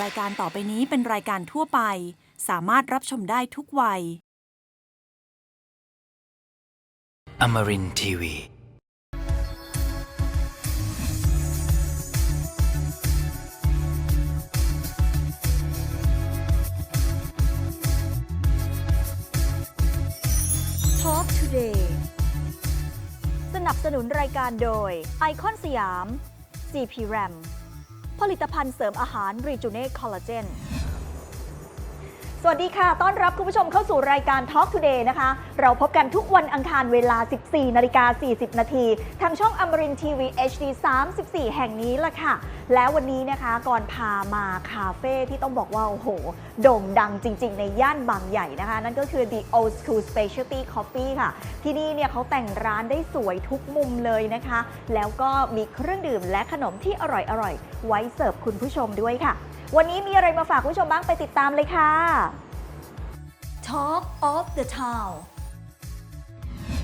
รายการต่อไปนี้เป็นรายการทั่วไป สามารถรับชมได้ทุกวัย Amarin Tiwi. Talk Today สนับสนุนรายการโดยไอคอนสยาม CP RAM ผลิตภัณฑ์เสริมอาหารรีจูเน่คอลลาเจน สวัสดีค่ะ ต้อนรับคุณผู้ชมเข้าสู่รายการ Talk Today นะคะ เราพบกันทุกวันอังคารเวลา 14 นาฬิกา 40 นาทีทางช่องอมรินทีวี HD 34 แห่งนี้ละค่ะ แล้ววันนี้นะคะก่อนพามาคาเฟ่ที่ต้องบอกว่า โอ้โห โด่งดังจริง ๆ ในย่านบางใหญ่นะคะ นั่นก็คือ The Old School Specialty Coffee ค่ะ ที่นี่เนี่ยเขาแต่งร้านได้สวยทุกมุมเลยนะคะ แล้วก็มีเครื่องดื่มและขนมที่อร่อยๆไว้เสิร์ฟคุณผู้ชมด้วยค่ะ วันนี้มีอะไรมาฝากคุณผู้ชมบ้างไปติดตามเลยค่ะ Talk of the Town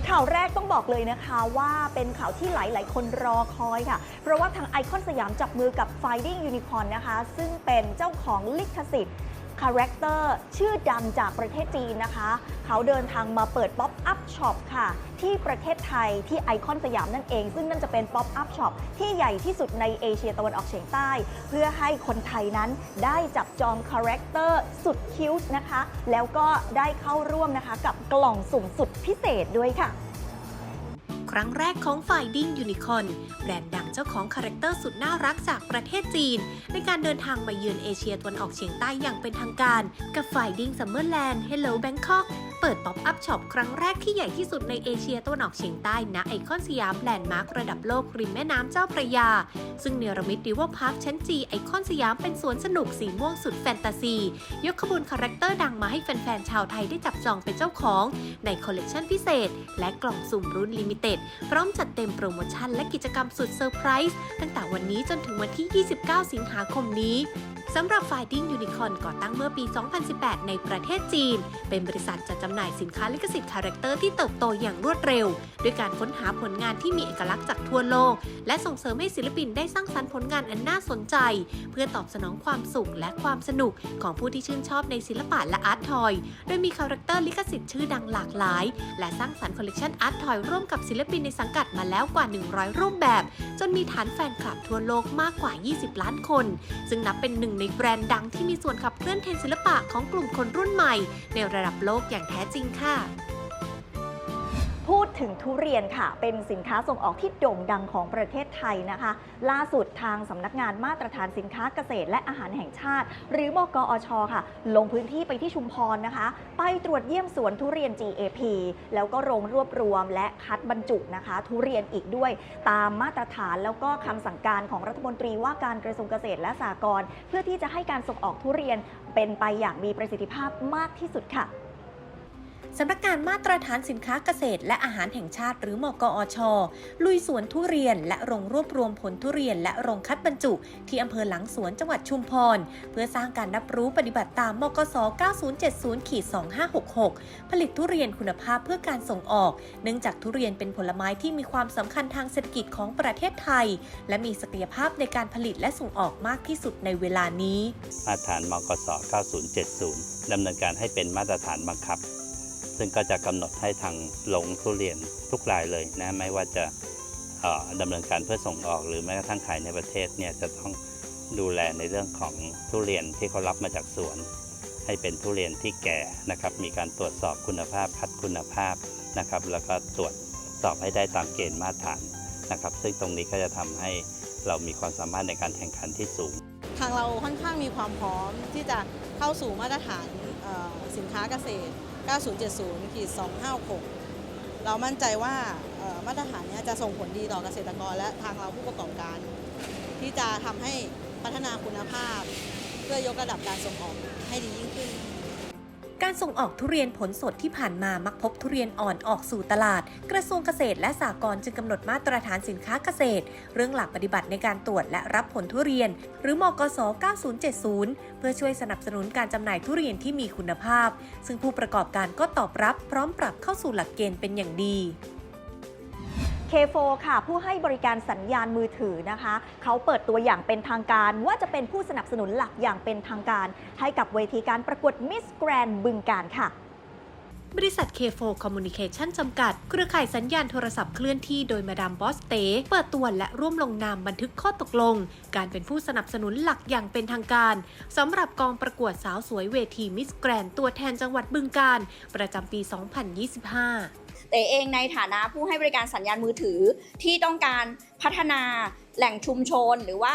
ข่าวแรกต้องบอกเลยนะคะว่าเป็นข่าวที่หลาย ๆ คนรอคอยค่ะ เพราะว่าทางไอคอนสยามจับมือกับ Finding Unicorn นะคะ ซึ่งเป็นเจ้าของลิขสิทธิ์ คาแรคเตอร์ชื่อดังจากประเทศจีนนะคะ เขาเดินทางมาเปิดป๊อปอัพช็อปค่ะ ที่ประเทศไทยที่ไอคอนสยามนั่นเอง ซึ่งนั่นจะเป็นป๊อปอัพช็อปที่ใหญ่ที่สุดในเอเชียตะวันออกเฉียงใต้ เพื่อให้คนไทยนั้นได้จับจองคาแรคเตอร์สุดคิ้วนะคะ แล้วก็ได้เข้าร่วมนะคะกับกล่องสุ่มสุดพิเศษด้วยค่ะ ครั้งแรกของฝ่ายดิ้งยูนิคอนแบรนด์ดังเจ้าของคาแรคเตอร์สุดน่ารักจากประเทศจีน ในการเดินทางมาเยือนเอเชียตะวันออกเฉียงใต้อย่างเป็นทางการ กับฝ่ายดิ้งซัมเมอร์แลนด์เฮลโลแบงคอก เปิดป๊อปอัพช็อปครั้งแรกที่ใหญ่ที่สุดในเอเชียตะวันออกเฉียงใต้ณไอคอนสยามแลนด์มาร์คระดับโลกริมแม่น้ำเจ้าพระยา ซึ่งเนรมิตริวอพาร์คชั้นจีไอคอนสยามเป็นสวนสนุกสีม่วงสุดแฟนตาซี ยกขบวนคาแรคเตอร์ดังมาให้แฟนๆชาวไทยได้จับจองเป็นเจ้าของ ในคอลเลกชันพิเศษ และกล่องสุ่มรุ่นลิมิเต็ดพร้อมจัดเต็มโปรโมชั่นและกิจกรรมสุดเซอร์ไพรส์ตั้งแต่วันนี้จนถึงวันที่ 29 สิงหาคมนี้ สำหรับ Finding Unicorn ก่อตั้งเมื่อปี 2018 ในประเทศจีน เป็นบริษัทจัดจำหน่ายสินค้าลิขสิทธิ์คาแรคเตอร์ที่เติบโตอย่างรวดเร็ว ด้วยการค้นหาผลงานที่มีเอกลักษณ์จากทั่วโลก และส่งเสริมให้ศิลปินได้สร้างสรรค์ผลงานอันน่าสนใจ เพื่อตอบสนองความสุขและความสนุกของผู้ที่ชื่นชอบในศิลปะและอาร์ตทอย โดยมีคาแรคเตอร์ลิขสิทธิ์ชื่อดังหลากหลาย และสร้างสรรค์คอลเลกชันอาร์ตทอยร่วมกับศิลปินในสังกัดมาแล้วกว่า 100 รูปแบบ จนมีฐานแฟนคลับทั่วโลกมากกว่า 20 ล้านคน ซึ่งนับเป็นหนึ่งในแบรนด์ดังที่มีส่วนขับเคลื่อนเทรนศิลปะของกลุ่มคนรุ่นใหม่ ในระดับโลกอย่างแท้จริงค่ะ พูดถึงทุเรียนค่ะ เป็นสินค้าส่งออกที่โด่งดังของประเทศไทยนะคะ ล่าสุดทางสำนักงานมาตรฐานสินค้าเกษตร และอาหารแห่งชาติ หรือมกอชค่ะ ลงพื้นที่ไปที่ชุมพรนะคะ ไปตรวจเยี่ยมสวนทุเรียน GAP แล้วก็โรงรวบรวมและคัดบรรจุนะคะ ทุเรียนอีกด้วย ตามมาตรฐานแล้วก็คำสั่งการของรัฐมนตรีว่าการกระทรวงเกษตรและสหกรณ์เพื่อที่จะให้การส่งออกทุเรียนเป็นไปอย่างมีประสิทธิภาพมากที่สุดค่ะ สำนักงานมาตรฐานสินค้าเกษตร และอาหารแห่งชาติหรือมกอช ลุยสวนทุเรียน และโรงรวบรวมผลทุเรียน และโรงคัดบรรจุ ที่อำเภอหลังสวนจังหวัดชุมพร เพื่อสร้างการรับรู้ปฏิบัติตามมกส 9070-2566 ผลิตทุเรียนคุณภาพเพื่อการส่งออก เนื่องจากทุเรียนเป็นผลไม้ที่มีความสำคัญทางเศรษฐกิจของประเทศไทย และมีศักยภาพในการผลิตและส่งออกมากที่สุดในเวลานี้ มาตรฐานมกส 9070ดำเนินการให้เป็นมาตรฐานบังคับ ซึ่งก็จะกำหนดให้ทางหลงทุเรียนทุกรายเลยนะไม่ว่าจะเอ่อดำเนินการเพื่อส่งออก หรือแม้กระทั่งขายในประเทศเนี่ยจะต้องดูแลในเรื่องของทุเรียนที่เขารับมาจากสวน ให้เป็นทุเรียนที่แก่นะครับ มีการตรวจสอบคุณภาพคัดคุณภาพนะครับ แล้วก็ตรวจสอบให้ได้ตามเกณฑ์มาตรฐานนะครับ ซึ่งตรงนี้ก็จะทำให้เรามีความสามารถในการแข่งขันที่สูง ทางเราค่อนข้างมีความพร้อมที่จะเข้าสู่มาตรฐานสินค้าเกษตร 9070ขีด256 เรามั่นใจว่ามาตรฐานนี้จะส่งผลดีต่อเกษตรกรและทางเราผู้ประกอบการ ที่จะทำให้พัฒนาคุณภาพ เพื่อยกระดับการส่งออกให้ดี การส่งออกทุเรียนผลสดที่ผ่านมามักพบทุเรียนอ่อนออกสู่ตลาด กระทรวงเกษตรและสหกรณ์จึงกำหนดมาตรฐานสินค้าเกษตร เรื่องหลักปฏิบัติในการตรวจและรับผลทุเรียน หรือมกส 9070 เพื่อช่วยสนับสนุนการจำหน่ายทุเรียนที่มีคุณภาพ ซึ่งผู้ประกอบการก็ตอบรับพร้อมปรับเข้าสู่หลักเกณฑ์เป็นอย่างดี K4 ค่ะ ผู้ให้บริการสัญญาณมือถือนะคะ เขาเปิดตัวอย่างเป็นทางการ ว่าจะเป็นผู้สนับสนุนหลักอย่างเป็นทางการ ให้กับเวทีการประกวด Miss Grand บึงการค่ะบริษัท K4 Communication จำกัด เครือข่ายสัญญาณโทรศัพท์เคลื่อนที่โดยมาดามบอสเตเปิดตัวและร่วมลงนามบันทึกข้อตกลง การเป็นผู้สนับสนุนหลักอย่างเป็นทางการสำหรับกองประกวดสาวสวยเวทีมิสแกรนตัวแทนจังหวัดบึงการ ประจำปี 2025 เตเองในฐานะผู้ให้บริการสัญญาณมือถือที่ต้องการพัฒนาแหล่งชุมชน หรือว่า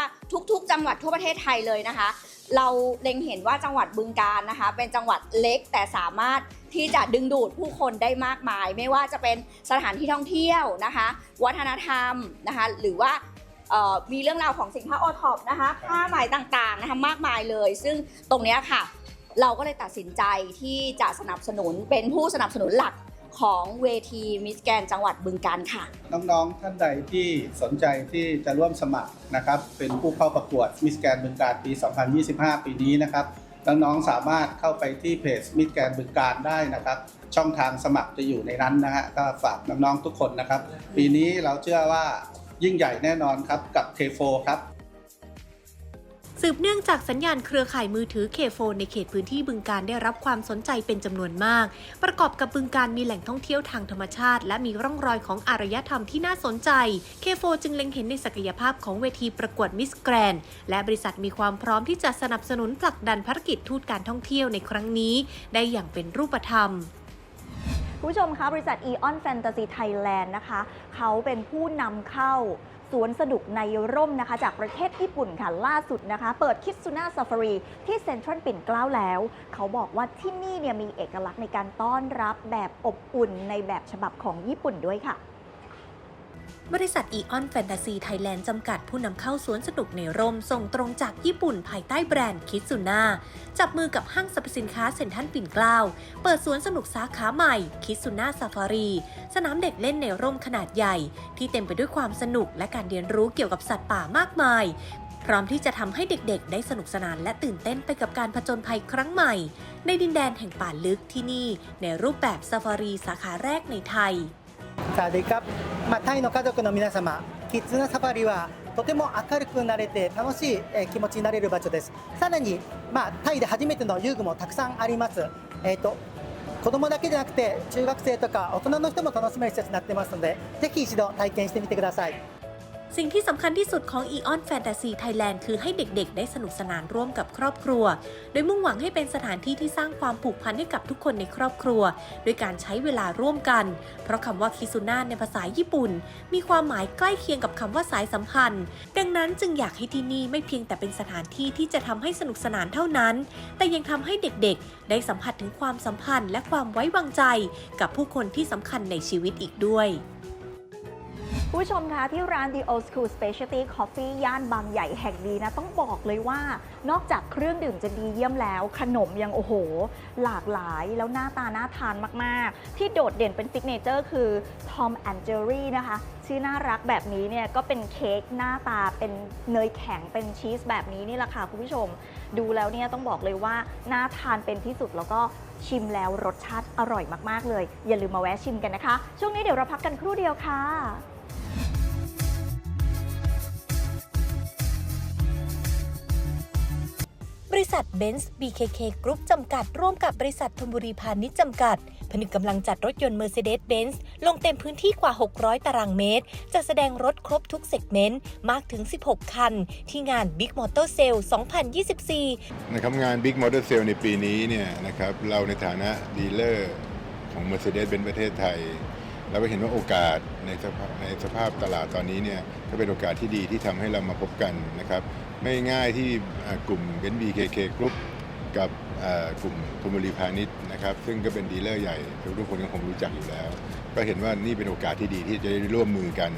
ทุกๆ จังหวัดทั่วประเทศไทยเลยนะคะ เราเล็งเห็นว่าจังหวัดบึงการนะคะ เป็นจังหวัดเล็กแต่สามารถที่จะดึงดูดผู้คนได้มากมาย ไม่ว่าจะเป็นสถานที่ท่องเที่ยวนะคะ วัฒนธรรมนะคะ หรือว่ามีเรื่องราวของสินค้าโอท็อปนะคะผ้าไหมต่างๆนะคะมากมายเลย ซึ่งตรงนี้ค่ะ เราก็เลยตัดสินใจที่จะสนับสนุนเป็นผู้สนับสนุนหลัก ของเวทีมิสแกนจังหวัดบึงการค่ะ น้องๆ ท่านใดที่สนใจที่จะร่วมสมัครนะครับ เป็นผู้เข้าประกวดมิสแกนบึงการปี 2025 ปีนี้นะครับ น้องๆ สามารถเข้าไปที่เพจมิสแกนบึงการได้นะครับ ช่องทางสมัครจะอยู่ในนั้นนะฮะก็ฝากน้องๆ ทุกคนนะครับ ปีนี้เราเชื่อว่ายิ่งใหญ่แน่นอนครับกับ K4 ครับ สืบเนื่องจากสัญญาณเครือข่ายมือถือ K4 ในเขตพื้นที่บึงการได้รับความสนใจเป็นจำนวนมาก ประกอบกับบึงการมีแหล่งท่องเที่ยวทางธรรมชาติ และมีร่องรอยของอารยธรรมที่น่าสนใจ K4 จึงเล็งเห็นในศักยภาพของเวทีประกวดมิสแกรนและบริษัทมีความพร้อมที่จะสนับสนุนผลักดันภารกิจทูตการท่องเที่ยวในครั้งนี้ ได้อย่างเป็นรูปธรรมคุณผู้ชมคะบริษัท Eon Fantasy Thailand นะคะ เขาเป็นผู้นำเข้า สวนสนุกในร่มนะคะ จากประเทศญี่ปุ่นค่ะล่าสุดนะคะ เปิดคิ s ซูน่าซาฟารีที่เซ็นทรัลปิ่นเกล้าแล้ว เขาบอกว่าที่นี่เนี่ยมีเอกลักษณ์ในการต้อนรับแบบอบอุ่นในแบบฉบับของญี่ปุ่นด้วยค่ะ บริษัท Eon Fantasy Thailand จำกัดผู้นำเข้าสวนสนุกในร่ม ส่งตรงจากญี่ปุ่นภายใต้แบรนด์คิ s ซูน่าจับมือกับห้างสรรพสินค้าเซ็นทรัลปิ่นเกล้าเปิดสวนสนุกสาขาใหม่คิ s ซูน่าซาฟารีสนามเด็กเล่นในร่มขนาดใหญ่ ที่เต็มไปด้วยความสนุกและการเรียนรู้เกี่ยวกับสัตว์ป่ามากมาย พร้อมที่จะทำให้เด็กๆ ได้สนุกสนานและตื่นเต้นไปกับการผจญภัยครั้งใหม่ ในดินแดนแห่งป่าลึกที่นี่ ในรูปแบบซาฟารีสาขาแรกในไทย サワディカップまあ、タイの家族の皆様、キッズナサファリはとても明るくなれて楽しい気持ちになれる場所です。さらに、まあ、タイで初めての遊具もたくさんあります。えー、と子供だけじゃなくて中学生とか大人の人も楽しめる施設になってますのでぜひ一度体験してみてください。 สิ่งที่สำคัญที่สุดของ Eon Fantasy Thailand คือให้เด็กๆ ได้สนุกสนานร่วมกับครอบครัว โดยมุ่งหวังให้เป็นสถานที่ที่สร้างความผูกพันให้กับทุกคนในครอบครัว โดยการใช้เวลาร่วมกัน เพราะคำว่าคิซุน่าในภาษาญี่ปุ่น มีความหมายใกล้เคียงกับคำว่าสายสัมพันธ์ ดังนั้นจึงอยากให้ที่นี่ไม่เพียงแต่เป็นสถานที่ที่จะทำให้สนุกสนานเท่านั้น แต่ยังทำให้เด็กๆ ได้สัมผัสถึงความสัมพันธ์ และความไว้วางใจ กับผู้คนที่สำคัญในชีวิตอีกด้วย ผู้ชมคะที่ร้าน The Old School Specialty Coffee ย่านบางใหญ่แห่งนี้นะ ต้องบอกเลยว่านอกจากเครื่องดื่มจะดีเยี่ยมแล้ว ขนมยังโอ้โห หลากหลายแล้วหน้าตาน่าทานมากๆ ที่โดดเด่นเป็นซิกเนเจอร์คือ Tom and Jerry นะคะ ชื่อน่ารักแบบนี้เนี่ยก็เป็นเค้กหน้าตาเป็นเนยแข็งเป็นชีสแบบนี้นี่แหละค่ะคุณผู้ชม ดูแล้วเนี่ยต้องบอกเลยว่าน่าทานเป็นที่สุดแล้วก็ชิมแล้วรสชาติอร่อยมากๆเลย อย่าลืมมาแวะชิมกันนะคะ ช่วงนี้เดี๋ยวเราพักกันครู่เดียวค่ะ ริษัทเบนซ์ BKK Group จำกัด ร่วมกับบริษัทธนบุรีพาณิชย์จำกัด ผนึกกำลังจัดรถยนต์ Mercedes-Benz ลงเต็มพื้นที่กว่า 600 ตารางเมตร จะแสดงรถครบทุกเซกเมนต์ มากถึง 16 คัน ที่งาน Big Motor Sale 2024 นะครับงาน Big Motor Sale ในปีนี้เนี่ยนะครับเราในฐานะดีลเลอร์ของ Mercedes-Benz ประเทศไทยเราก็เห็นว่าโอกาสในสภาพในสภาพตลาดตอนนี้เนี่ยก็เป็นโอกาสที่ดีที่ทำให้เรามาพบกันนะครับ ง่ายที่กลุ่มเบนซ์ BKK Group กับกลุ่มธนบุรีพาณิชย์นะครับ ซึ่งก็เป็นดีลเลอร์ใหญ่ทุกคนก็คงรู้จักอยู่แล้ว ก็เห็นว่านี่เป็นโอกาสที่ดีที่จะได้ร่วมมือกัน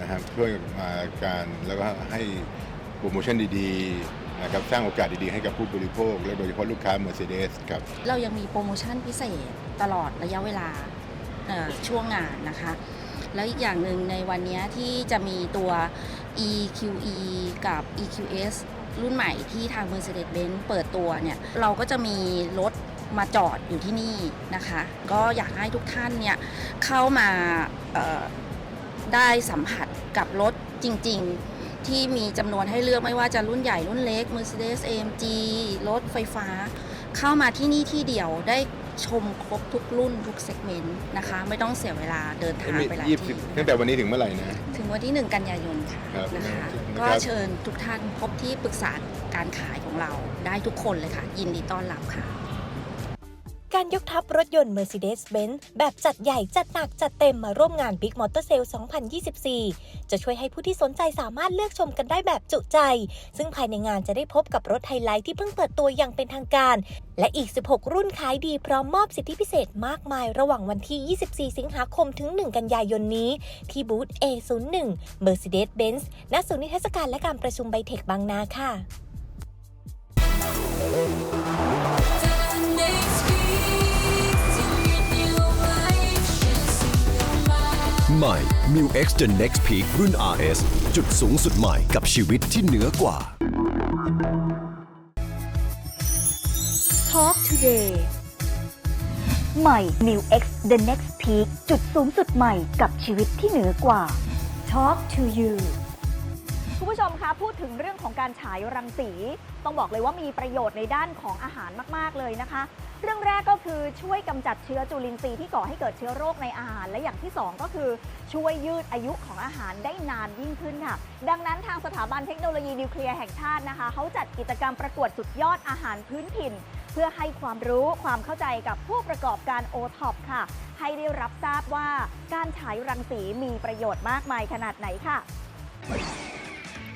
นะครับช่วยมาการแล้วก็ให้โปรโมชั่นดีๆนะครับสร้างโอกาสดีๆให้กับผู้บริโภค และโดยเฉพาะลูกค้า Mercedes ครับเรายังมีโปรโมชั่นพิเศษตลอดระยะเวลาช่วงงานนะคะ แล้วอีกอย่างหนึ่งในวันนี้ที่จะมีตัว EQE กับ EQS รุ่นใหม่ที่ทาง Mercedes-Benz เปิดตัวเนี่ย เราก็จะมีรถมาจอดอยู่ที่นี่นะคะ ก็อยากให้ทุกท่านเนี่ย เข้ามาได้สัมผัสกับรถจริง ๆ ที่มีจำนวนให้เลือกไม่ว่าจะรุ่นใหญ่รุ่นเล็ก Mercedes AMG รถไฟฟ้า เข้ามาที่นี่ที่เดียวได้ ชมครบทุกรุ่นทุกเซกเมนต์นะคะ ไม่ต้องเสียเวลาเดินทางไปหลายยี่สิที่บตั้งแต่วันนี้ถึงเมื่อไหร่นะ ถึงวันที่ 1 กันยายนค่ะครับนะคะ นะครับ ก็เชิญทุกท่านพบที่ปรึกษาการขายของเราได้ทุกคนเลยค่ะ ยินดีต้อนรับค่ะ การยกทัพรถยนต์ Mercedes-Benz แบบจัดใหญ่จัดหนักจัดเต็มมาร่วมงาน Big Motor Sale 2024 จะช่วยให้ผู้ที่สนใจสามารถเลือกชมกันได้แบบจุใจ ซึ่งภายในงานจะได้พบกับรถไฮไลท์ที่เพิ่งเปิดตัวอย่างเป็นทางการ และอีก 16 รุ่นขายดีพร้อมมอบสิทธิพิเศษมากมายระหว่างวันที่ 24 สิงหาคมถึง 1 กันยายนนี้ ที่บูธ A01 Mercedes-Benz ณ ศูนย์นิทรรศการและการประชุมไบเทคบางนาค่ะ ใหม่ New X The Next Peak รุ่น RS จุดสูงสุดใหม่กับชีวิตที่เหนือกว่า Talk Today ใหม่ New X The Next Peak จุดสูงสุดใหม่กับชีวิตที่เหนือกว่า Talk to you คุณผู้ชมคะพูดถึงเรื่องของการฉายรังสี ต้องบอกเลยว่ามีประโยชน์ในด้านของอาหารมาก ๆ เลยนะคะ เรื่องแรกก็คือช่วยกำจัดเชื้อจุลินทรีย์ที่ก่อให้เกิดเชื้อโรคในอาหาร และอย่างที่ 2 ก็คือช่วยยืดอายุของอาหารได้นานยิ่งขึ้นค่ะ ดังนั้นทางสถาบันเทคโนโลยีนิวเคลียร์แห่งชาตินะคะเขาจัดกิจกรรมประกวดสุดยอดอาหารพื้นถิ่น เพื่อให้ความรู้ความเข้าใจกับผู้ประกอบการโอท็อปค่ะ ให้ได้รับทราบว่าการฉายรังสีมีประโยชน์มากมายขนาดไหนค่ะ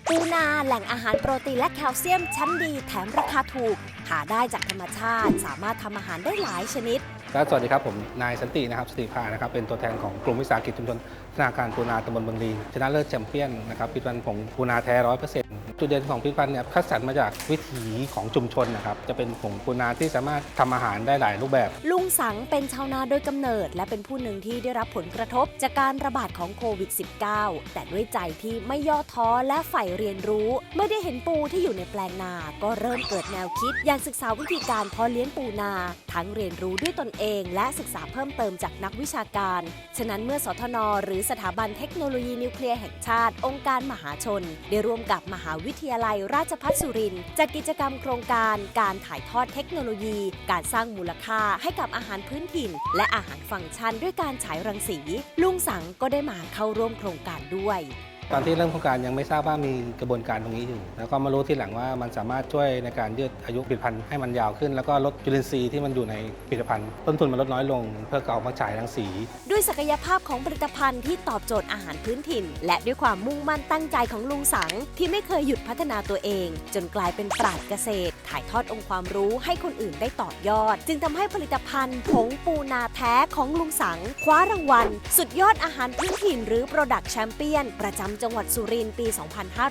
ปูนาแหล่งอาหารโปรตีนและแคลเซียมชั้นดีแถมราคาถูก หาได้จากธรรมชาติ สามารถทำอาหารได้หลายชนิดครับสวัสดีครับ ผมนายสันตินะครับสติภานะครับเป็นตัวแทนของกลุ่มวิสาหกิจชุมชนธนาคารปูนาตำบลบางรีชนะเลิศแชมเปี้ยนนะครับปิดวันผงปูนาแท้ร้อยเปอร์เซ็นต์ จุดเด่นของผลิตภัณฑ์เนี่ยคัดสรรมาจากวิถีของชุมชนนะครับ จะเป็นผงปูนาที่สามารถทำอาหารได้หลายรูปแบบ ลุงสังเป็นชาวนาโดยกำเนิด และเป็นผู้หนึ่งที่ได้รับผลกระทบจากการระบาดของโควิด -19 แต่ด้วยใจที่ไม่ย่อท้อและใฝ่เรียนรู้ เมื่อได้เห็นปูที่อยู่ในแปลงนา ก็เริ่มเกิดแนวคิด อยากศึกษาวิธีการเพาะเลี้ยงปูนา ทั้งเรียนรู้ด้วยตนเอง และศึกษาเพิ่มเติมจากนักวิชาการ ฉะนั้นเมื่อสทน หรือสถาบันเทคโนโลยีนิวเคลียร์แห่งชาติ องค์การมหาชน ได้ร่วมกับมหาวิวิทยาลัยราชภัฏสุรินทร์จัดกิจกรรมโครงการการถ่ายทอดเทคโนโลยี การสร้างมูลค่าให้กับอาหารพื้นถิ่น และอาหารฟังก์ชันด้วยการฉายรังสี ลุงสังก็ได้มาเข้าร่วมโครงการด้วย ตอนที่เริ่มโครงการยังไม่ทราบว่ามีกระบวนการตรงนี้อยู่ แล้วก็มารู้ทีหลังว่ามันสามารถช่วยในการยืดอายุผลิตภัณฑ์ให้มันยาวขึ้น แล้วก็ลดจุลินทรีย์ที่มันอยู่ในผลิตภัณฑ์ ต้นทุนมันลดน้อยลง เพื่อเอามาฉายรังสี ด้วยศักยภาพของผลิตภัณฑ์ที่ตอบโจทย์อาหารพื้นถิ่น และด้วยความมุ่งมั่นตั้งใจของลุงสังที่ไม่เคยหยุดพัฒนาตัวเอง จนกลายเป็นปราชญ์เกษตร ถ่ายทอดองค์ความรู้ให้คนอื่นได้ต่อยอด จึงทำให้ผลิตภัณฑ์ผงปูนาแท้ของลุงสัง คว้ารางวัล สุดยอดอาหารพื้นถิ่นหรือ Product Champion ประจำจังหวัดสุรินทร์ปี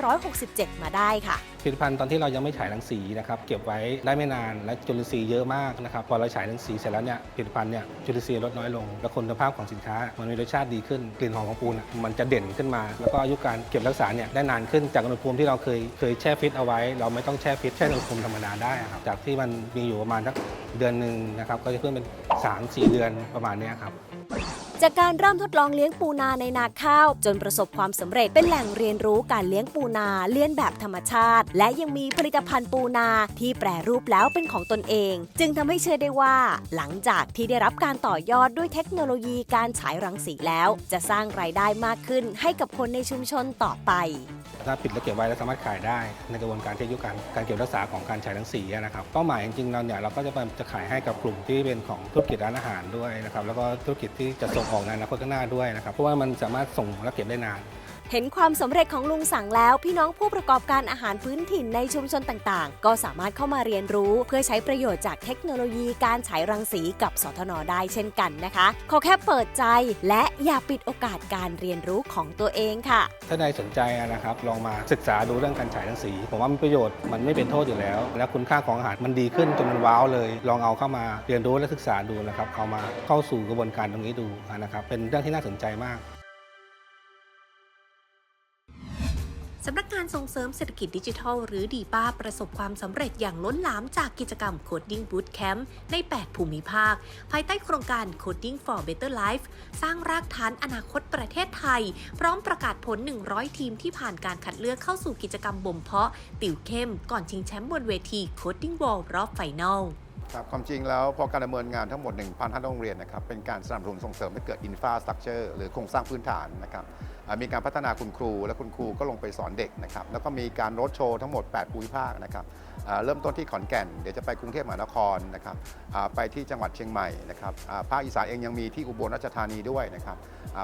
2567 มาได้ค่ะ ผลิตภัณฑ์ตอนที่เรายังไม่ฉายรังสีนะครับเก็บไว้ได้ไม่นานและจุลินทรีย์เยอะมากนะครับพอเราฉายรังสีเสร็จแล้วเนี่ยผลิตภัณฑ์เนี่ยจุลินทรีย์ลดน้อยลง และคุณภาพของสินค้า มันมีรสชาติดีขึ้นกลิ่นหอมของปูนอะมันจะเด่นขึ้นมา แล้วก็อายุการเก็บรักษาเนี่ยได้นานขึ้นจากอุณหภูมิที่เราเคยเคยแช่ฟิตเอาไว้ เราไม่ต้องแช่ฟิตแช่อุณหภูมิธรรมดาได้ครับจากที่มันมีอยู่ประมาณสักเดือนหนึ่งนะครับก็จะเพิ่มเป็น 3-4 เดือนประมาณนี้ครับ จากการเริ่มทดลองเลี้ยงปูนาในนาข้าว จนประสบความสำเร็จเป็นแหล่งเรียนรู้การเลี้ยงปูนาเลี้ยนแบบธรรมชาติ และยังมีผลิตภัณฑ์ปูนาที่แปรรูปแล้วเป็นของตนเอง จึงทำให้เชื่อได้ว่า หลังจากที่ได้รับการต่อยอดด้วยเทคโนโลยีการฉายรังสีแล้ว จะสร้างรายได้มากขึ้นให้กับคนในชุมชนต่อไปถ้าปิดและเก็บไว้แล้วสามารถขายได้ในกระบวนการที่อายุการการเก็บรักษาของการฉายรังสีนะครับเป้าหมายจริงๆเราเนี่ยเราก็จะจะขายให้กับกลุ่มที่เป็นของธุรกิจร้านอาหารด้วยนะครับแล้วก็ธุรกิจที่จะส่งออกในอนาคตข้างหน้าด้วยนะครับเพราะว่ามันสามารถส่งและเก็บได้นาน เห็นความสำเร็จของลุงสั่งแล้ว พี่น้องผู้ประกอบการอาหารพื้นถิ่นในชุมชนต่างๆ ก็สามารถเข้ามาเรียนรู้ เพื่อใช้ประโยชน์จากเทคโนโลยีการฉายรังสีกับสทนได้เช่นกันนะคะขอแค่เปิดใจและอย่าปิดโอกาสการเรียนรู้ของตัวเองค่ะ ถ้าใดสนใจนะครับลองมาศึกษาดูเรื่องการฉายรังสี ผมว่ามีประโยชน์มันไม่เป็นโทษอยู่แล้ว และคุณค่าของอาหารมันดีขึ้นจนมันว้าวเลย ลองเอาเข้ามาเรียนรู้และศึกษาดูนะครับเอามาเข้าสู่กระบวนการตรงนี้ดูนะครับเป็นเรื่องที่น่าสนใจมาก สำนักงานส่งเสริมเศรษฐกิจดิจิทัล หรือดีป้าประสบความสำเร็จอย่างล้นหลามจากกิจกรรม Coding Bootcamp ใน 8 ภูมิภาค ภายใต้โครงการ Coding for Better Life สร้างรากฐานอนาคตประเทศไทย พร้อมประกาศผล 100 ทีมที่ผ่านการคัดเลือกเข้าสู่กิจกรรมบ่มเพาะ ติวเข้ม ก่อนชิงแชมป์บนเวที Coding Wall รอบไฟนอลครับความจริงแล้วพอการดำเนินงานทั้งหมด 1,500 โรงเรียนนะครับเป็นการสนับสนุนส่งเสริมให้เกิดอินฟาสตรักเจอร์หรือโครงสร้างพื้นฐานนะครับ มีการพัฒนาคุณครู และคุณครูก็ลงไปสอนเด็กนะครับแล้วก็มีการรถโชว์ทั้งหมด 8 ภูมิภาคนะครับเริ่มต้นที่ขอนแก่น เดี๋ยวจะไปกรุงเทพมหานครนะครับไปที่จังหวัดเชียงใหม่นะครับภาคอีสานเองยังมีที่อุบลราชธานีด้วยนะครับ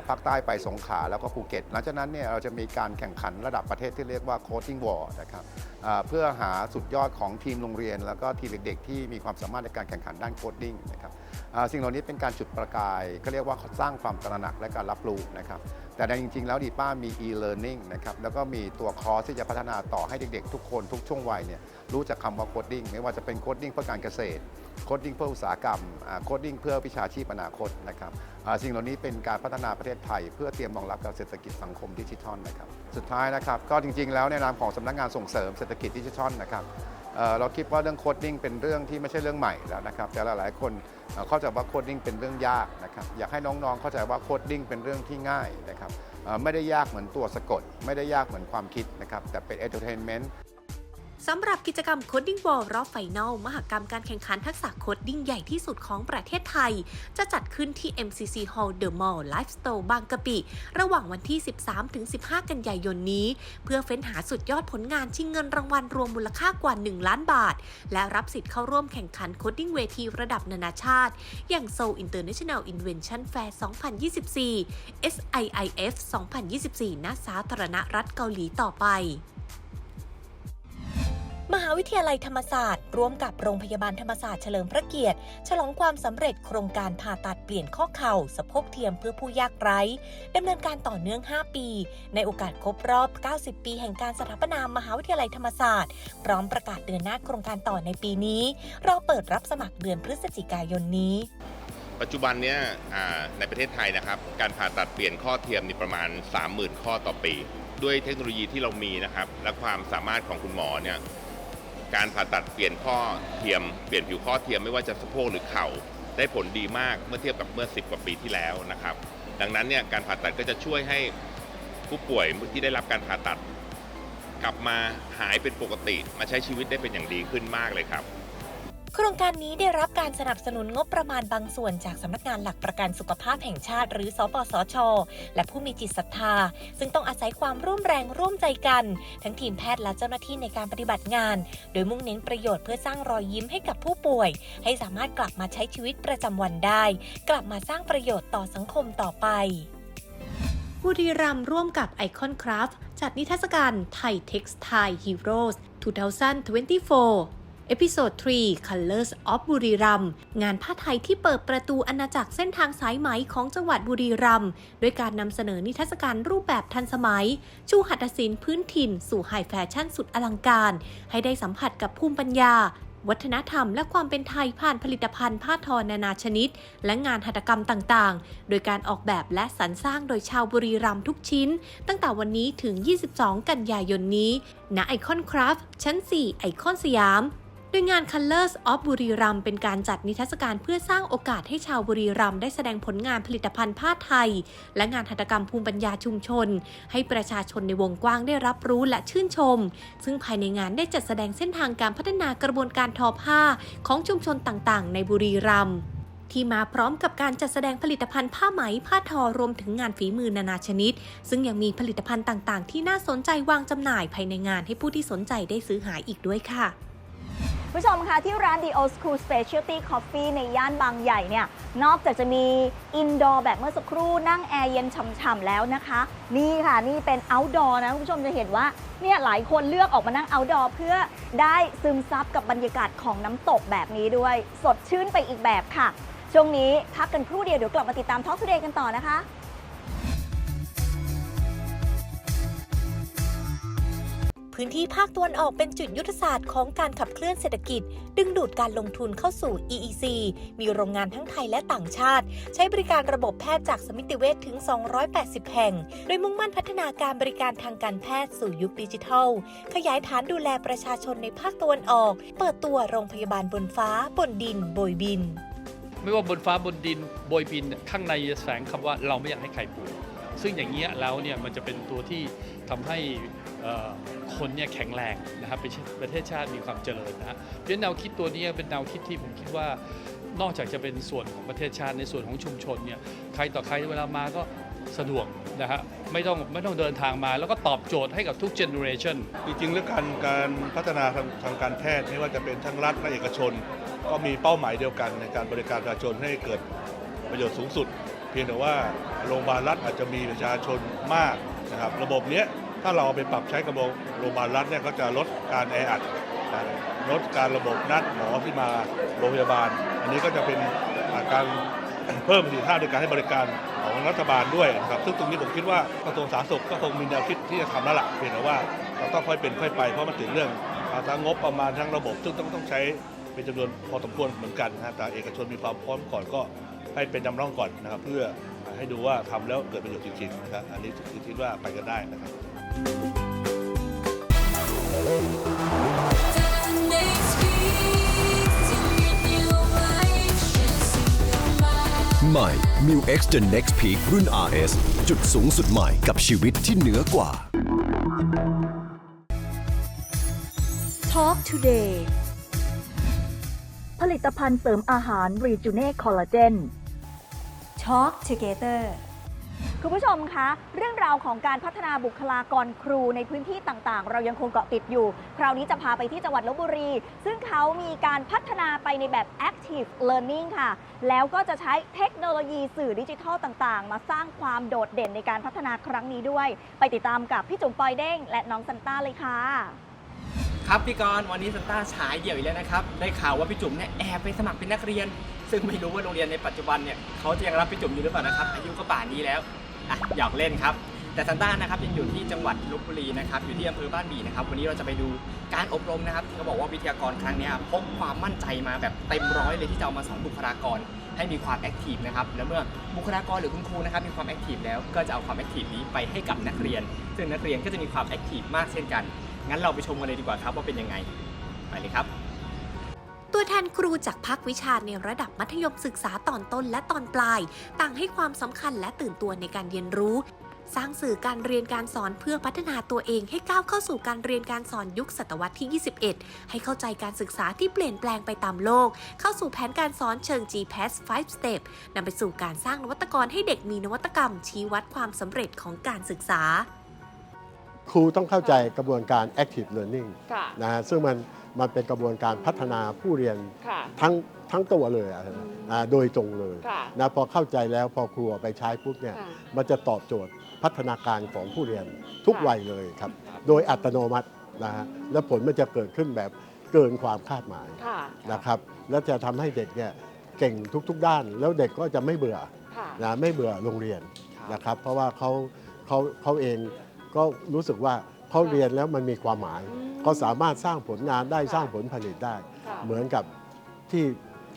ภาคใต้ไปสงขลาแล้วก็ภูเก็ต หลังจากนั้นเนี่ยเราจะมีการแข่งขันระดับประเทศที่เรียกว่าโคช i ิ g งวอร์นะครับเพื่อหาสุดยอดของทีมโรงเรียน แล้วก็ทีมเด็กๆ ที่มีความสามารถในการแข่งขันด้านโคดดิ้งนะครับสิ่งเหล่านี้เป็นการจุดประกายก็เรียกว่าสร้างความตระหนักและการรับรู้นะครับ แต่ในจริง ๆ แล้วดีป้ามี e-learning นะครับ แล้วก็มีตัวคอร์สที่จะพัฒนาต่อให้เด็ก ๆ ทุกคนทุกช่วงวัยเนี่ยรู้จักคำว่าโคดดิ้งไม่ว่าจะเป็นโคดดิ้งเพื่อการเกษตร โคดดิ้งเพื่ออุตสาหกรรม โคดดิ้งเพื่อวิชาชีพอนาคตนะครับสิ่งเหล่านี้เป็นการพัฒนาประเทศไทย เพื่อเตรียมรองรับกับเศรษฐกิจสังคมดิจิทัลนะครับ สุดท้ายนะครับก็จริง ๆ แล้วในนามของสำนักงานส่งเสริมเศรษฐกิจดิจิทัลนะครับ เราคิดว่าเรื่องโคดดิ้งเป็นเรื่องที่ไม่ใช่เรื่องใหม่แล้วนะครับ แต่หลายๆคนเข้าใจว่าโคดดิ้งเป็นเรื่องยากนะครับ อยากให้น้องๆเข้าใจว่าโคดดิ้งเป็นเรื่องที่ง่ายนะครับไม่ได้ยากเหมือนตัวสะกด ไม่ได้ยากเหมือนความคิดนะครับ แต่เป็นเอนเตอร์เทนเมนต์ สำหรับกิจกรรม Coding Wall รอบไฟนอลมหกรรมการแข่งขันทักษะโคดดิ้งใหญ่ที่สุดของประเทศไทย จะจัดขึ้นที่ MCC Hall The Mall Life Store บางกะปิ ระหว่างวันที่ 13-15 กันยายนนี้ เพื่อเฟ้นหาสุดยอดผลงานชิงเงินรางวัลรวมมูลค่ากว่า 1 ล้านบาท และรับสิทธิ์เข้าร่วมแข่งขันโคดดิ้งเวทีระดับนานาชาติ อย่าง Seoul International Invention Fair 2024 SIIF 2024 ณ สาธารณรัฐเกาหลีต่อไป มหาวิทยาลัยธรรมศาสตร์ ร่วมกับโรงพยาบาลธรรมศาสตร์เฉลิมพระเกียรติ ฉลองความสำเร็จโครงการผ่าตัดเปลี่ยนข้อเข่า สะโพกเทียมเพื่อผู้ยากไร้ดำเนินการต่อเนื่อง 5 ปี ในโอกาสครบรอบ 90 ปีแห่งการสถาปนามหาวิทยาลัยธรรมศาสตร์ พร้อมประกาศเดือนหน้าโครงการต่อในปีนี้ราเปิดรับสมัครเดือนพฤศจิกายนนี้ ปัจจุบันเนี้ยในประเทศไทยนะครับ การผ่าตัดเปลี่ยนข้อเทียมนี่ประมาณ 30,000 ข้อต่อปี ด้วยเทคโนโลยีที่เรามีนะครับ และความสามารถของคุณหมอเนี่ย การผ่าตัดเปลี่ยนข้อเทียมเปลี่ยนผิวข้อเทียมไม่ว่าจะสะโพกหรือเข่า ได้ผลดีมากเมื่อเทียบกับเมื่อ 10 กว่าปีที่แล้วนะครับ ดังนั้นเนี่ยการผ่าตัดก็จะช่วยให้ผู้ป่วยที่ได้รับการผ่าตัด กลับมาหายเป็นปกติ มาใช้ชีวิตได้เป็นอย่างดีขึ้นมากเลยครับ โครงการนี้ได้รับการสนับสนุนงบประมาณบางส่วนจากสำนักงานหลักประกันสุขภาพแห่งชาติ หรือ สปสช และผู้มีจิตศรัทธา ซึ่งต้องอาศัยความร่วมแรงร่วมใจกัน ทั้งทีมแพทย์และเจ้าหน้าที่ในการปฏิบัติงาน โดยมุ่งเน้นประโยชน์เพื่อสร้างรอยยิ้มให้กับผู้ป่วย ให้สามารถกลับมาใช้ชีวิตประจำวันได้ กลับมาสร้างประโยชน์ต่อสังคมต่อไปบุรีรัมย์ร่วมกับไอคอนคราฟจัดนิทรรศการไทย Textile Heroes 2024 เอพิโซด 3 Colors of บุรีรัมงานผ้าไทยที่เปิดประตูอาณาจักรเส้นทางสายไหมของจังหวัดบุรีรัมย์ด้วยการนำเสนอนิทรรศการรูปแบบทันสมัย ชูหัตถศิลป์พื้นถิ่น สู่ไฮแฟชั่นสุดอลังการ ให้ได้สัมผัสกับภูมิปัญญา วัฒนธรรมและความเป็นไทยผ่านผลิตภัณฑ์ผ้าทอนานาชนิด และงานหัตถกรรมต่างๆ โดยการออกแบบและสรรสร้างโดยชาวบุรีรัมย์ทุกชิ้น ตั้งแต่วันนี้ถึง 22 กันยายนนี้ณไอคอนคราฟชั้น 4 ไอคอนสยาม โดยงาน Colors of บุรีรัมเป็นการจัดนิทรรศการเพื่อสร้างโอกาสให้ชาวบุรีรัมย์ได้แสดงผลงานผลิตภัณฑ์ผ้าไทย และงานหัตถกรรมภูมิปัญญาชุมชน ให้ประชาชนในวงกว้างได้รับรู้และชื่นชม ซึ่งภายในงานได้จัดแสดงเส้นทางการพัฒนากระบวนการทอผ้าของชุมชนต่างๆ ในบุรีรัมย์ที่มาพร้อมกับการจัดแสดงผลิตภัณฑ์ผ้าไหม ผ้าทอรวมถึงงานฝีมือนานาชนิด ซึ่งยังมีผลิตภัณฑ์ต่างๆ ที่น่าสนใจวางจำหน่ายภายในงานให้ผู้ที่สนใจได้ซื้อหาอีกด้วยค่ะ ผู้ชมคะที่ร้าน The Old School Specialty Coffee ในย่านบางใหญ่เนี่ย นอกจากจะมีอินดอร์แบบเมื่อสักครู่นั่งแอร์เย็นฉ่ำๆแล้วนะคะ นี่ค่ะนี่เป็น outdoor นะคุณผู้ชมจะเห็นว่าเนี่ยหลายคนเลือกออกมานั่ง outdoor เพื่อได้ซึมซับกับบรรยากาศของน้ำตกแบบนี้ด้วย สดชื่นไปอีกแบบค่ะ ช่วงนี้พักกันครู่เดียวเดี๋ยวกลับมาติดตาม Talk Today กันต่อนะคะ พื้นที่ภาคตะวันออกเป็นจุดยุทธศาสตร์ของการขับเคลื่อนเศรษฐกิจ ดึงดูดการลงทุนเข้าสู่ EEC มีโรงงานทั้งไทยและต่างชาติ ใช้บริการระบบแพทย์จากสมิติเวชถึง 280 แห่ง โดยมุ่งมั่นพัฒนาการบริการทางการแพทย์สู่ยุคดิจิทัล ขยายฐานดูแลประชาชนในภาคตะวันออก เปิดตัวโรงพยาบาลบนฟ้า บนดิน บยบิน ไม่ว่าบนฟ้าบนดิน บยบิน ข้างในแฝงคำว่าเราไม่อยากให้ใครป่วยซึ่งอย่างเงี้ยแล้วเนี่ยมันจะเป็นตัวที่ ทำให้คนเนี่ยแข็งแรงนะครับประเทศประเทศชาติมีความเจริญนะฮะเพราะแนวคิดตัวนี้เป็นแนวคิดที่ผมคิดว่านอกจากจะเป็นส่วนของประเทศชาติในส่วนของชุมชนเนี่ยใครต่อใครเวลามาก็สะดวกนะฮะไม่ต้องไม่ต้องเดินทางมา แล้วก็ตอบโจทย์ให้กับทุกเจเนอเรชันจริงๆเรื่องการการพัฒนาทางทางการแพทย์ไม่ว่าจะเป็นทั้งรัฐและเอกชน ก็มีเป้าหมายเดียวกันในการบริการประชาชนให้เกิดประโยชน์สูงสุด เพียงแต่ว่าโรงพยาบาลรัฐอาจจะมีประชาชนมากนะครับระบบเนี้ย ถ้าเราเอาไปปรับใช้กับโรงพยาบาลรัฐเนี่ยก็จะลดการแออัดลดการระบบนัดหมอที่มาโรงพยาบาล อันนี้ก็จะเป็นการเพิ่มประสิทธิภาพในการให้บริการของรัฐบาลด้วยนะครับซึ่งตรงนี้ผมคิดว่ากระทรวงสาธารณสุขก็คงมีแนวคิดที่จะทำแล้วล่ะเพียงแต่ว่าเราต้องค่อยเป็นค่อยไปเพราะมันถึงเรื่องทั้งงบประมาณทั้งระบบ ซึ่งต้องต้องใช้เป็นจำนวนพอสมควรเหมือนกันนะแต่เอกชนมีความพร้อมก่อนก็ให้เป็นนำร่องก่อนนะครับ เพื่อให้ดูว่าทำแล้วเกิดประโยชน์จริงๆนะครับอันนี้คือคิดว่าไปกันได้นะครับ ใหม่ m i l X The Next Peak รุ่น RS จุดสูงสุดใหม่กับชีวิตที่เหนือกว่า Talk Today ผลิตภัณฑ์เสริมอาหารรีจูเนทคอลลาเจน Talk Together คุณผู้ชมคะ เรื่องราวของการพัฒนาบุคลากรครูในพื้นที่ต่างๆ เรายังคงเกาะติดอยู่ คราวนี้จะพาไปที่จังหวัดลบบุรี ซึ่งเขามีการพัฒนาไปในแบบ Active Learning ค่ะ แล้วก็จะใช้เทคโนโลยีสื่อดิจิทัลต่างๆ มาสร้างความโดดเด่นในการพัฒนาครั้งนี้ด้วย ไปติดตามกับพี่จุ๋มปอยเด้ง และน้องซันต้าเลยค่ะครับพี่กรณ์วันนี้ซันต้าฉายเดี่ยวอีกแล้วนะครับ ได้ข่าวว่าพี่จุ๋มเนี่ยแอบไปสมัครเป็นนักเรียน ซึ่งไม่รู้ว่าโรงเรียนในปัจจุบันเนี่ยเขาจะยังรับพี่จุ๋มอยู่หรือเปล่านะครับ อายุก็ป่านนี้แล้ว อะหยอกเล่นครับ แต่ซันต้านะครับยังอยู่ที่จังหวัดลบบุรีนะครับอยู่ที่อำเภอบ้านหมี่นะครับวันนี้เราจะไปดูการอบรมนะครับที่เขาบอกว่าวิทยากรครั้งเนี้ยพกความมั่นใจมาแบบเต็มร้อยเลยที่จะเอามาสอนบุคลากร ให้มีความแอคทีฟนะครับแล้วเมื่อบุคลากรหรือคุณครูนะครับมีความแอคทีฟแล้วก็จะเอาความแอคทีฟนี้ไปให้กับนักเรียน ซึ่งนักเรียนก็จะมีความแอคทีฟมากเช่นกันงั้นเราไปชมกันเลยดีกว่าครับว่าเป็นยังไงไปเลยครับ ตัวแทนครูจากภาควิชาในระดับมัธยมศึกษาตอนต้นและตอนปลาย ต่างให้ความสำคัญและตื่นตัวในการเรียนรู้ สร้างสื่อการเรียนการสอนเพื่อพัฒนาตัวเองให้ก้าวเข้าสู่การเรียนการสอนยุคศตวรรษที่ 21 ให้เข้าใจการศึกษาที่เปลี่ยนแปลงไปตามโลก เข้าสู่แผนการสอนเชิง GPAS 5 Step นำไปสู่การสร้างนวัตกรให้เด็กมีนวัตกรรม ชี้วัดความสำเร็จของการศึกษา ครูต้องเข้าใจกระบวนการ active learning ค่ะ นะฮะซึ่งมัน มันเป็นกระบวนการพัฒนาผู้เรียนค่ะ ทั้งทั้งตัวเลยอะอ่าโดยตรงเลยค่ะนะพอเข้าใจแล้วพอครูเอาไปใช้ปุ๊บเนี่ยค่ะ มันจะตอบโจทย์พัฒนาการของผู้เรียนทุกวัยเลยครับ โดยอัตโนมัตินะฮะและผลมันจะเกิดขึ้นแบบเกินความคาดหมาย ค่ะ นะครับแล้วจะทำให้เด็กเนี่ยเก่งทุกๆด้าน แล้วเด็กก็จะไม่เบื่อค่ะ นะไม่เบื่อโรงเรียนนะครับ เพราะว่าเขาเขาเขาเองก็รู้สึกว่า เขาเรียนแล้วมันมีความหมายเขาสามารถสร้างผลงานได้สร้างผลผลิตได้ค่ะเหมือนกับที่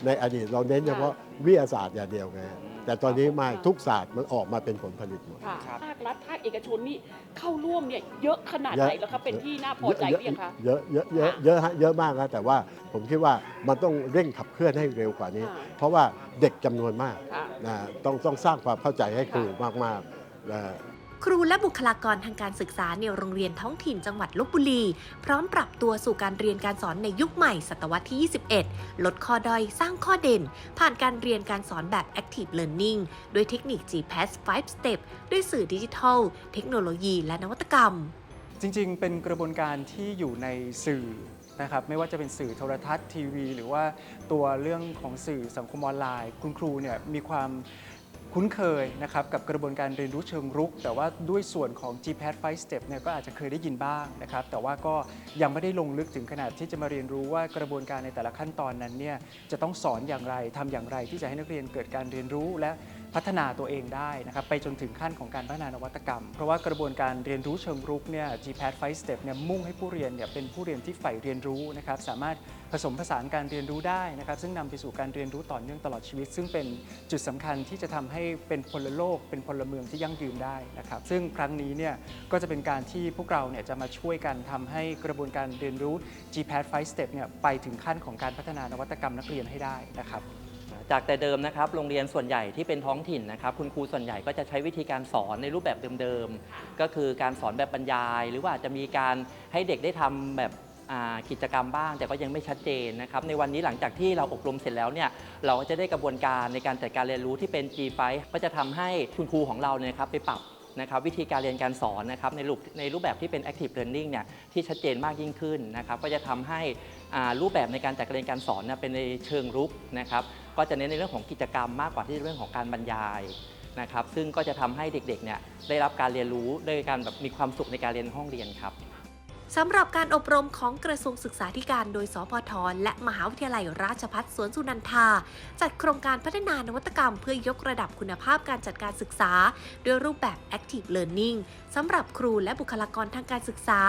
ในอดีตเราเน้นเฉพาะวิทยาศาสตร์อย่างเดียวไงแต่ตอนนี้ไม่ทุกศาสตร์มันออกมาเป็นผลผลิตหมด ค่ะภาครัฐภาคเอกชนนี่เข้าร่วมเนี่ยเยอะขนาดไหนแล้วครับเป็นที่น่าพอใจหรือยังคะ เยอะเยอะเยอะเยอะฮะเยอะมากนะแต่ว่าผมคิดว่ามันต้องเร่งขับเคลื่อนให้เร็วกว่านี้ ค่ะเพราะว่าเด็กจำนวนมากค่ะ นะต้องต้องสร้างความเข้าใจให้ครูมากๆนะ ครูและบุคลากรทางการศึกษาในโรงเรียนท้องถิ่นจังหวัดลบบุรี พร้อมปรับตัวสู่การเรียนการสอนในยุคใหม่ศตวรรษที่ 21 ลดข้อด้อยสร้างข้อเด่น ผ่านการเรียนการสอนแบบ Active Learning ด้วยเทคนิค GPS 5 Step ด้วยสื่อดิจิทัล เทคโนโลยี และนวัตกรรม จริงๆ เป็นกระบวนการที่อยู่ในสื่อนะครับไม่ว่าจะเป็นสื่อโทรทัศน์ทีวี หรือว่าตัวเรื่องของสื่อสังคมออนไลน์ คุณครูเนี่ยมีความ คุ้นเคยนะครับกับกระบวนการเรียนรู้เชิงรุก แต่ว่าด้วยส่วนของ GPAD 5 Step เนี่ยก็อาจจะเคยได้ยินบ้างนะครับแต่ว่าก็ยังไม่ได้ลงลึกถึงขนาดที่จะมาเรียนรู้ว่ากระบวนการในแต่ละขั้นตอนนั้นเนี่ยจะต้องสอนอย่างไรทำอย่างไรที่จะให้นักเรียนเกิดการเรียนรู้และ พัฒนาตัวเองได้นะครับไปจนถึงขั้นของการพัฒนานวัตกรรม เพราะว่ากระบวนการเรียนรู้เชิงรุกเนี่ย GPAD 5 Step เนี่ยมุ่งให้ผู้เรียนเนี่ยเป็นผู้เรียนที่ใฝ่เรียนรู้นะครับสามารถผสมผสานการเรียนรู้ได้นะครับซึ่งนำไปสู่การเรียนรู้ต่อเนื่องตลอดชีวิต ซึ่งเป็นจุดสำคัญที่จะทำให้เป็นพลโลก เป็นพลเมืองที่ยั่งยืนได้นะครับซึ่งครั้งนี้เนี่ยก็จะเป็นการที่พวกเราเนี่ยจะมาช่วยกันทำให้กระบวนการเรียนรู้ GPAD 5 Step เนี่ยไปถึงขั้นของการพัฒนานวัตกรรมนักเรียนให้ได้นะครับ จากแต่เดิมนะครับโรงเรียนส่วนใหญ่ที่เป็นท้องถิ่นนะครับ คุณครูส่วนใหญ่ก็จะใช้วิธีการสอนในรูปแบบเดิมๆ ก็คือการสอนแบบบรรยาย หรือว่าอาจจะมีการให้เด็กได้ทำแบบอ่ากิจกรรมบ้าง แต่ก็ยังไม่ชัดเจนนะครับในวันนี้หลังจากที่เราอบรมเสร็จแล้วเนี่ยเราก็จะได้กระบวนการในการจัดการเรียนรู้ที่เป็น G5 ก็จะทำให้คุณครูของเราเนี่ยนะครับไปปรับนะครับวิธีการเรียนการสอนนะครับในรูปในรูปแบบที่เป็น active learning เนี่ยที่ชัดเจนมากยิ่งขึ้นนะครับก็จะทำให้อ่ารูปแบบในการจัดการเรียนการสอนเนี่ยเป็นในเชิงรุกนะครับ ก็จะเน้นในเรื่องของกิจกรรมมากกว่าที่เรื่องของการบรรยายนะครับ ซึ่งก็จะทำให้เด็กๆเนี่ยได้รับการเรียนรู้โดยการแบบมีความสุขในการเรียนห้องเรียนครับ สำหรับการอบรมของกระทรวงศึกษาธิการโดย สพท และมหาวิทยาลัยราชภัฏสวนสุนันทา จัดโครงการพัฒนานวัตกรรมเพื่อยกระดับคุณภาพการจัดการศึกษา ด้วยรูปแบบ Active Learning สำหรับครูและบุคลากรทางการศึกษา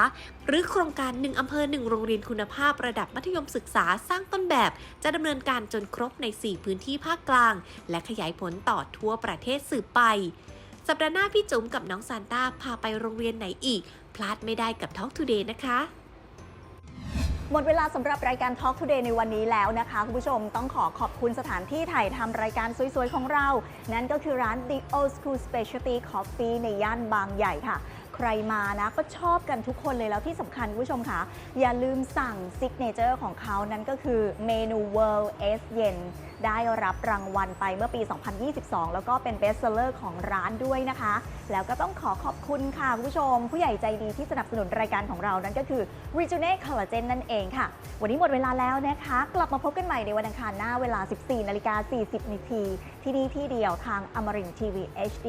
หรือโครงการ 1อำเภอ 1 โรงเรียนคุณภาพระดับมัธยมศึกษาสร้างต้นแบบ จะดำเนินการจนครบใน 4 พื้นที่ภาคกลาง และขยายผลต่อทั่วประเทศสืบไปสัปดาห์หน้าพี่จุ๋มกับน้องซานต้าพาไปโรงเรียนไหนอีก พลาดไม่ได้กับ Talk Today นะคะ หมดเวลาสำหรับรายการ Talk Today ในวันนี้แล้วนะคะ คุณผู้ชมต้องขอขอบคุณสถานที่ถ่ายทำรายการสวยๆ ของเรา นั่นก็คือร้าน The Old School Specialty Coffee ในย่านบางใหญ่ค่ะ ใครมานะก็ชอบกันทุกคนเลยแล้วที่สำคัญคุณผู้ชมค่ะ อย่าลืมสั่งซิกเนเจอร์ของเขานั่นก็คือเมนู World S เย็น ได้รับรางวัลไปเมื่อปี 2022 แล้วก็เป็นเบสเซอร์ของร้านด้วยนะคะ แล้วก็ต้องขอขอบคุณค่ะ คุณผู้ชม ผู้ใหญ่ใจดีที่สนับสนุนรายการของเรานั่นก็คือ r e j u n e Collagen นั่นเองค่ะ วันนี้หมดเวลาแล้วนะคะ กลับมาพบกันใหม่ในวันอังคารหน้าเวลา 14นาฬิกา40นาทีที่นี่ที่เดียวทางอมรินทีวี HD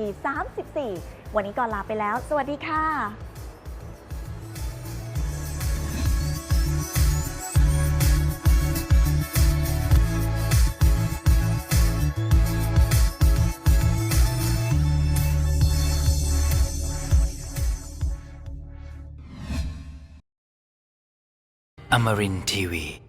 34 วันนี้ก่อนลาไปแล้ว สวัสดีค่ะ Amarin Tiwi.